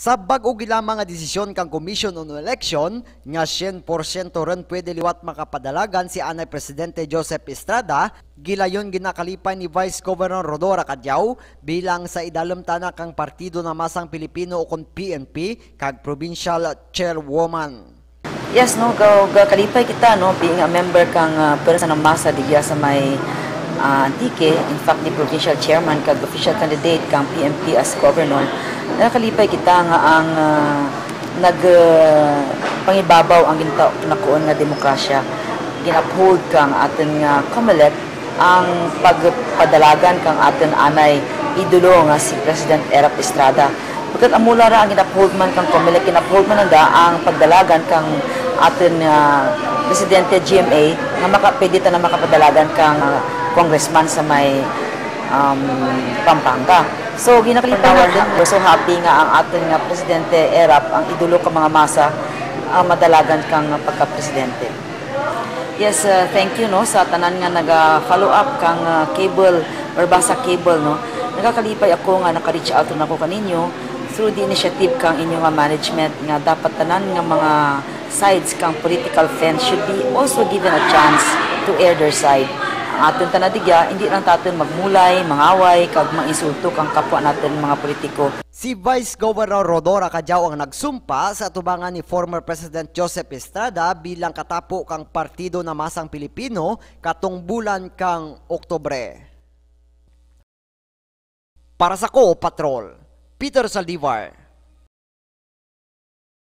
Sa bag-o gilamang nga desisyon kang Commission on Election nga 100% ren pwede liwat makapadalagan si anay Presidente Joseph Estrada, gilayon ginakalipay ni Vice Governor Rodora Cadyaw bilang sa idalom tanak kang Partido na Masang Pilipino o kon PNP kag Provincial Chairwoman. Yes, no, ga, ga kalipay kita, no, being a member kang uh, pwersa ng masa diya sa may uh, Antique, in fact, ni provincial chairman kag official candidate kang PMP as governor, nakalipay kita nga ang uh, nag uh, pangibabaw ang ginta nakuon nga demokrasya ginuphold kang atin nga COMELEC ang pagpadalagan kang atin anay idolo nga si President Erap Estrada Pagkat amula ra ang ginuphold man kang COMELEC ginuphold man nga ang pagdalagan kang atin uh, Presidente GMA nga maka, pwede ta na makapadalagan kang uh, congressman sa may um, Pampanga. So, ginakalipawan din, we're so happy nga ang ating nga Presidente Erap, ang idolo ka mga masa, ang madalagan kang pagka-presidente. Yes, uh, thank you no sa tanan nga naga-follow up kang uh, cable or basa cable no. Nagakalipay ako nga naka-reach out na ako kaninyo through the initiative kang inyong nga management nga dapat tanan nga mga sides kang political fence should be also given a chance to air their side aton tanadigya hindi lang taton magmulay, mangaway kag manginsulto kang kapwa natin mga politiko. Si Vice Governor Rodora Cadyaw ang nagsumpa sa tubangan ni former President Joseph Estrada bilang katapo kang Partido na Masang Pilipino katong bulan kang Oktobre. Para sa Ko Patrol, Peter Saldivar,